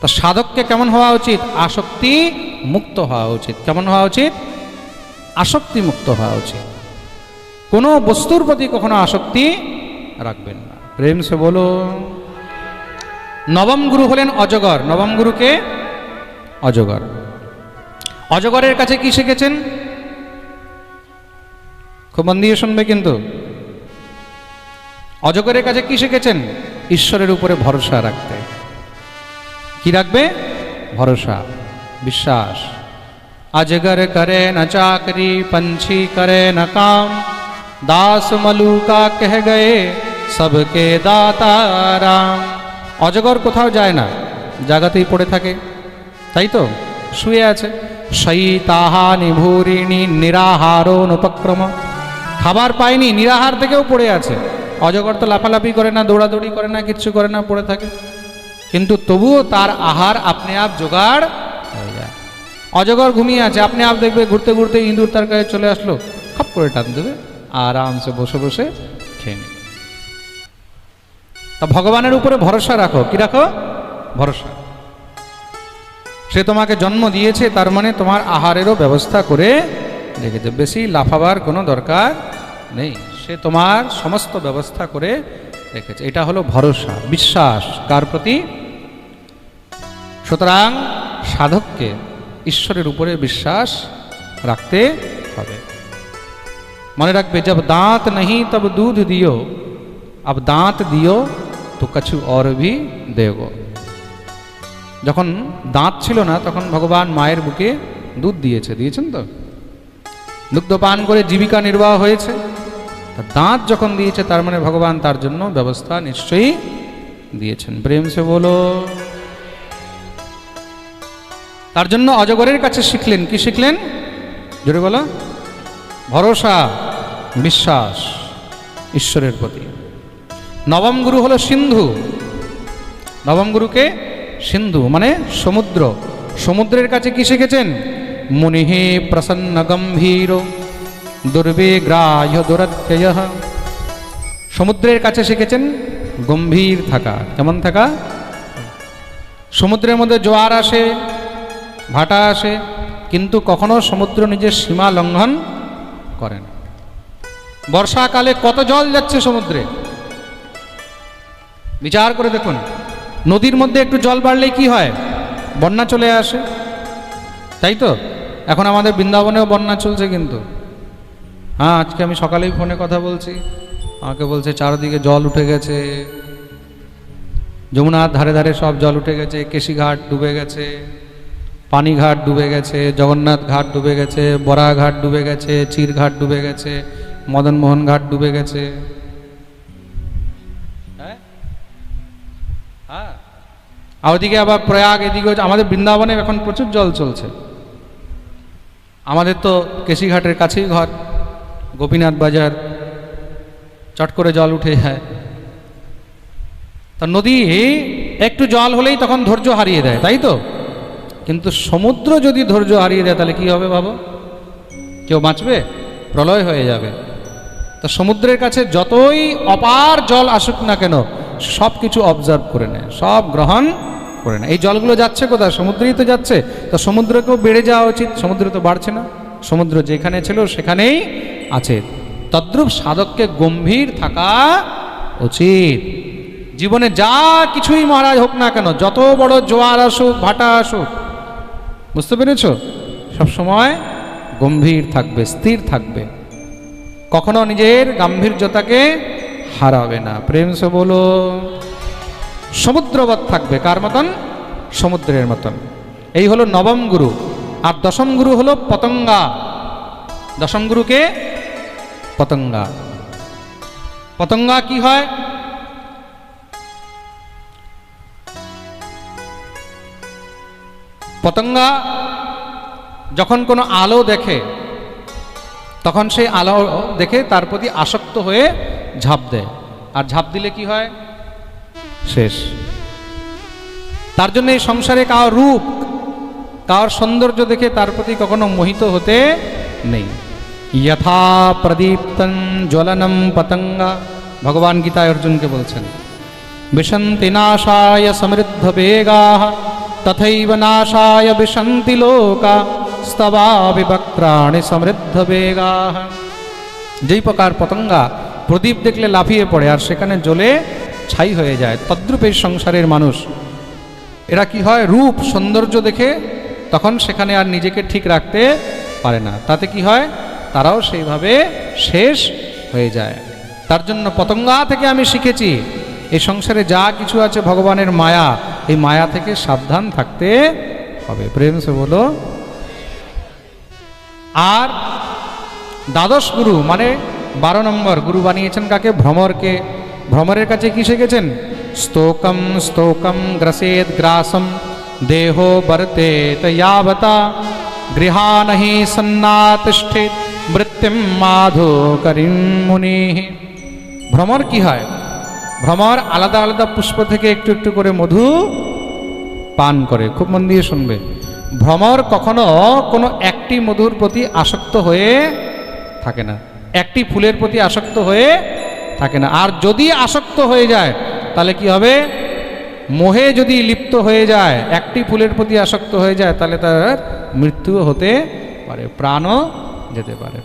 তা সাধককে কেমন হওয়া উচিত? আসক্তি মুক্ত হওয়া উচিত। কেমন হওয়া উচিত? আসক্তি মুক্ত হওয়া উচিত। কোনো বস্তুর প্রতি কখনো আসক্তি রাখবেন না। প্রেম সে বলো। নবম গুরু হলেন অজগর। নবম গুরুকে? অজগর। অজগরের কাছে কি শিখেছেন? খুব মন দিয়ে শুনবে কিন্তু। অজগরের কাছে কি শিখেছেন? ঈশ্বরের উপরে ভরসা রাখতে। কি রাখবে ভরসা বিশ্বাস अजगर करे न चाकरी पंछी करे न काम दास मलुका कह गए सबके दाता রাম অজগর কোথাও যায় না জায়গাতেই পড়ে থাকে তাই তো শুয়ে আছে সেই তাহা নিভূরিণী নিরাহারো উপক্রম খাবার পায়নি নিরাহার থেকেও পড়ে আছে অজগর তো লাফালাফি করে না দৌড়াদৌড়ি করে না কিচ্ছু করে না পড়ে থাকে কিন্তু তবুও তার আহার আপনি আপ জোগাড় হয়ে যায়। অজগর ঘুমিয়ে আছে, আপনি আপ দেখবে, ঘুরতে ঘুরতে ইঁদুর তার কাছে চলে আসলো। খপ করে টান দেবে, আরামসে বসে বসে খেয়ে তা ভগবানের উপরে ভরসা রাখো। কি রাখো? ভরসা। সে তোমাকে জন্ম দিয়েছে, তার মানে তোমার আহারেরও ব্যবস্থা করে রেখেছে বেশি লাফাবার কোনো দরকার নেই। সে তোমার সমস্ত ব্যবস্থা করে রেখেছে। এটা হলো ভরসা, বিশ্বাস। কার প্রতি? সুতরাং সাধককে ঈশ্বরের উপরে বিশ্বাস রাখতে হবে। মনে রাখবে যাব দাঁত নেই, তব দুধ দিও। আব দাঁত দিও, তো কিছু অর ভি দেব। যখন দাঁত ছিল না, তখন ভগবান মায়ের বুকে দুধ দিয়েছে। দিয়েছেন তো? দুগ্ধ পান করে জীবিকা নির্বাহ হয়েছে। দাঁত যখন দিয়েছে, তার মানে ভগবান তার জন্য ব্যবস্থা নিশ্চয়ই দিয়েছেন। প্রেম সে বলো তার জন্য অজগরের কাছে শিখলেন। কি শিখলেন? জোরে বলো। ভরসা, বিশ্বাস, ঈশ্বরের প্রতি। নবম গুরু হলো সিন্ধু। নবম গুরুকে সিন্ধু মানে সমুদ্র। সমুদ্রের কাছে কি শিখেছেন? মুনিহি প্রসন্ন গম্ভীর দুর্বে দুর্বেগ্রায় দুরত্যয় সমুদ্রের কাছে শিখেছেন গম্ভীর থাকা। কেমন থাকা? সমুদ্রের মধ্যে জোয়ার আসে ভাটা আসে, কিন্তু কখনো সমুদ্র নিজের সীমা লঙ্ঘন করে না। বর্ষাকালে কত জল যাচ্ছে সমুদ্রে? বিচার করে দেখুন, নদীর মধ্যে একটু জল বাড়লেই কি হয়? বন্যা চলে আসে। তাই তো? এখন আমাদের বৃন্দাবনেও বন্যা চলছে কিন্তু। হ্যাঁ আজকে আমি সকালেই ফোনে কথা বলছি। আমাকে বলছে, চারদিকে জল উঠে গেছে। যমুনার ধারে ধারে সব জল উঠে গেছে, কেশিঘাট ডুবে গেছে। পানিঘাট ডুবে গেছে, জগন্নাথ ঘাট ডুবে গেছে বরা ঘাট ডুবে গেছে, চিরঘাট ডুবে গেছে, মদনমোহন ঘাট ডুবে গেছে। হ্যাঁ? হ্যাঁ? আর ওদিকে আবার প্রয়াগ এদিকে আমাদের বৃন্দাবনে এখন প্রচুর জল চলছে। আমাদের তো কেশিঘাটের কাছেই ঘর, গোপীনাথ বাজার। চট করে জল উঠে যায়। তা নদী, একটু জল হলেই তখন ধৈর্য হারিয়ে দেয় তাই তো? কিন্তু সমুদ্র যদি ধৈর্য হারিয়ে দেয়, তাহলে কি হবে ভাবো কেউ বাঁচবে? প্রলয় হয়ে যাবে। তা সমুদ্রের কাছে যতই অপার জল আসুক না কেন, সব কিছু অবজার্ভ করে নেয়, সব গ্রহণ করে নেয়। এই জলগুলো যাচ্ছে কোথায়? সমুদ্রেই তো যাচ্ছে। তো সমুদ্রকেও বেড়ে যাওয়া উচিত, সমুদ্র তো বাড়ছে না। সমুদ্র যেখানে ছিল, সেখানেই আছে। তদ্রূপ সাধককে গম্ভীর থাকা উচিত। জীবনে যা কিছুই মহারাজ হোক না কেন, যত বড় জোয়ার আসুক, ভাটা আসুক বুঝতে পেরেছ? সবসময় গম্ভীর থাকবে, স্থির থাকবে। কখনো নিজের গাম্ভীর্যতাকে হারাবে না। প্রেম সে বলো সমুদ্রবৎ থাকবে। কার মতন? সমুদ্রের মতন। এই হলো নবম গুরু। আর দশম গুরু হলো পতঙ্গা। দশম গুরুকে পতঙ্গা। পতঙ্গা কি হয়? পতঙ্গা যখন কোনো আলো দেখে, তখন সেই আলো দেখে তার প্রতি আসক্ত হয়ে ঝাঁপ দেয়। আর ঝাঁপ দিলে কি হয়? শেষ। তার জন্য এই সংসারে কার রূপ কার সৌন্দর্য দেখে তার প্রতি কখনো মোহিত হতে নেই। যথা প্রদীপ্তন জ্বলনম পতঙ্গা, ভগবান গীতায় অর্জুনকে বলছেন, বিশন্তি নাশায় সমৃদ্ধ বেগা। নাশায় বিশন্তি লোকা স্তবা বিবক্রাণি সমৃদ্ধ বেগা যেই প্রকার পতঙ্গা প্রদীপ দেখলে লাফিয়ে পড়ে আর সেখানে জ্বলে ছাই হয়ে যায় তদ্রূপের সংসারের মানুষ। এরা কি হয়? রূপ, সৌন্দর্য দেখে তখন সেখানে আর নিজেকে ঠিক রাখতে পারে না। তাতে কি হয়? তারাও সেইভাবে শেষ হয়ে যায়। তার জন্য পতঙ্গা থেকে আমি শিখেছি এই সংসারে যা কিছু আছে ভগবানের মায়া এই মায়া থেকে সাবধান থাকতে হবে। প্রেম সে বলো, আর দ্বাদশ গুরু মানে বারো নম্বর গুরু বানিয়েছেন কাকে? ভ্রমরকে। ভ্রমরের কাছে কি শিখেছেন? স্তোকম স্তোকম গ্রসেদ গ্রাসম, দেহ বর্তে তয়াবতা গৃহানহি সন্নাতিষ্ঠিত, মৃত্যুম মাধো করিম মুনি। ভ্রমর কি হয়? ভ্রমর আলাদা আলাদা পুষ্প থেকে একটু একটু করে মধু পান করে। খুব মন দিয়ে শুনবে। ভ্রমর কখনো কোনো একটি মধুর প্রতি আসক্ত হয়ে থাকে না। একটি ফুলের প্রতি আসক্ত হয়ে থাকে না। আর যদি আসক্ত হয়ে যায়, তাহলে কি হবে? মোহে যদি লিপ্ত হয়ে যায়, একটি ফুলের প্রতি আসক্ত হয়ে যায়, তাহলে তার মৃত্যু হতে পারে, প্রাণও যেতে পারে।